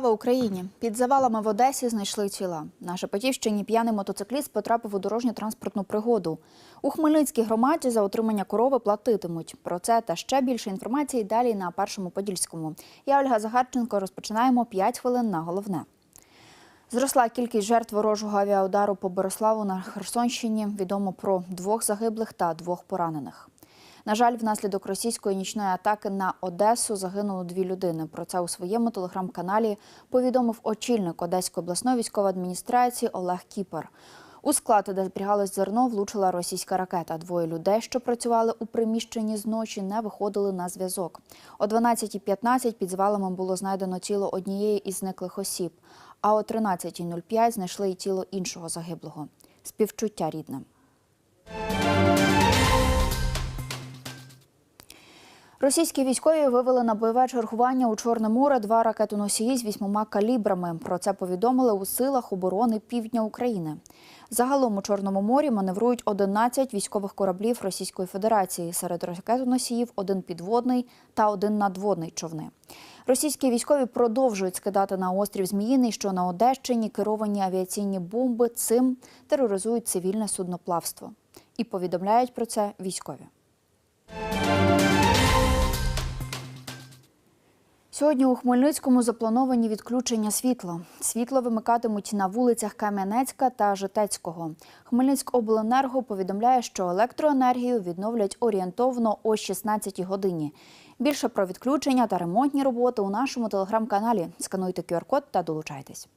Слава Україні! Під завалами в Одесі знайшли тіла. На Шепетівщині п'яний мотоцикліст потрапив у дорожню транспортну пригоду. У Хмельницькій громаді за отримання корови платитимуть. Про це та ще більше інформації далі на першому подільському. Я Ольга Загарченко. Розпочинаємо 5 хвилин на головне. Зросла кількість жертв ворожого авіаудару по Бориславу на Херсонщині. Відомо про двох загиблих та двох поранених. На жаль, внаслідок російської нічної атаки на Одесу загинуло дві людини. Про це у своєму телеграм-каналі повідомив очільник Одеської обласної військової адміністрації Олег Кіпер. У склад, де зберігалось зерно, влучила російська ракета. Двоє людей, що працювали у приміщенні з ночі, не виходили на зв'язок. О 12.15 під звалами було знайдено тіло однієї із зниклих осіб, а о 13.05 знайшли і тіло іншого загиблого. Співчуття рідним. Російські військові вивели на бойове чергування у Чорне море два ракетоносії з вісьмома калібрами. Про це повідомили у силах оборони півдня України. Загалом у Чорному морі маневрують 11 військових кораблів Російської Федерації. Серед ракетоносіїв один підводний та один надводний човни. Російські військові продовжують скидати на острів Зміїний, що на Одещині керовані авіаційні бомби цим тероризують цивільне судноплавство. І повідомляють про це військові. Сьогодні у Хмельницькому заплановані відключення світла. Світло вимикатимуть на вулицях Кам'янецька та Житецького. Хмельницькобленерго повідомляє, що електроенергію відновлять орієнтовно о 16 годині. Більше про відключення та ремонтні роботи у нашому телеграм-каналі. Скануйте QR-код та долучайтесь.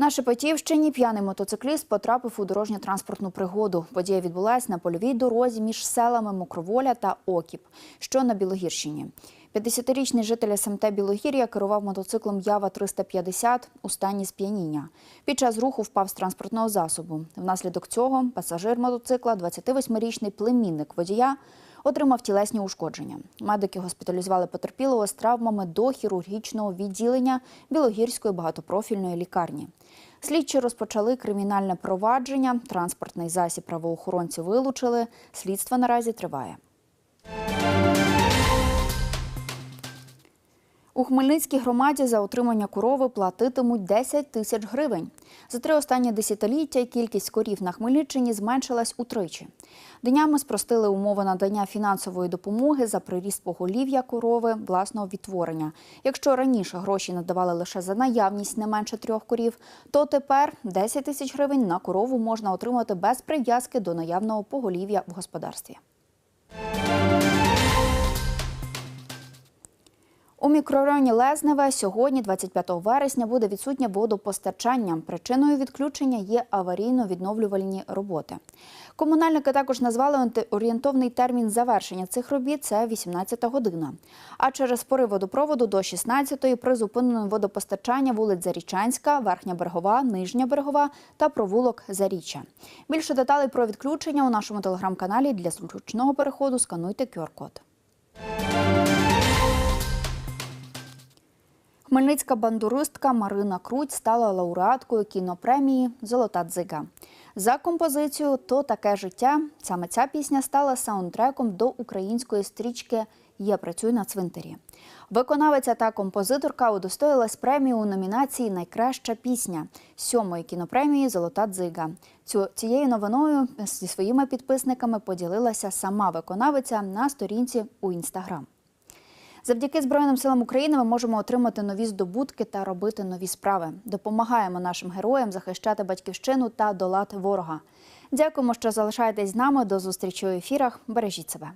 На Шепетівщині п'яний мотоцикліст потрапив у дорожньо-транспортну пригоду. Подія відбулася на польовій дорозі між селами Мокроволя та Окіп, що на Білогірщині. 50-річний житель СМТ Білогір'я керував мотоциклом Ява 350 у стані сп'яніння. Під час руху впав з транспортного засобу. Внаслідок цього пасажир мотоцикла, 28-річний племінник водія, отримав тілесні ушкодження. Медики госпіталізували потерпілого з травмами до хірургічного відділення Білогірської багатопрофільної лікарні. Слідчі розпочали кримінальне провадження. Транспортний засіб правоохоронці вилучили. Слідство наразі триває. У Хмельницькій громаді за отримання корови платитимуть 10 тисяч гривень. За три останні десятиліття кількість корів на Хмельниччині зменшилась утричі. Днями спростили умови надання фінансової допомоги за приріст поголів'я корови власного відтворення. Якщо раніше гроші надавали лише за наявність не менше трьох корів, то тепер 10 тисяч гривень на корову можна отримати без прив'язки до наявного поголів'я в господарстві. У мікрорайоні Лезневе сьогодні, 25 вересня, буде відсутнє водопостачання. Причиною відключення є аварійно-відновлювальні роботи. Комунальники також назвали орієнтовний термін завершення цих робіт це 18 година. А через порив водопроводу до 16-ї призупинено водопостачання вулиць Зарічанська, Верхня Берегова, Нижня Берегова та провулок Заріччя. Більше деталей про відключення у нашому телеграм-каналі для зручного переходу скануйте QR-код. Хмельницька бандуристка Марина Круть стала лауреаткою кінопремії Золота дзига. За композицію То таке життя. Саме ця пісня стала саундтреком до української стрічки Я працюю на цвинтарі. Виконавиця та композиторка удостоїлась премії у номінації Найкраща пісня сьомої кінопремії Золота дзига. Цю цією новиною зі своїми підписниками поділилася сама виконавиця на сторінці у інстаграм. Завдяки Збройним силам України ми можемо отримати нові здобутки та робити нові справи. Допомагаємо нашим героям захищати батьківщину та долати ворога. Дякуємо, що залишаєтесь з нами. До зустрічі у ефірах. Бережіть себе.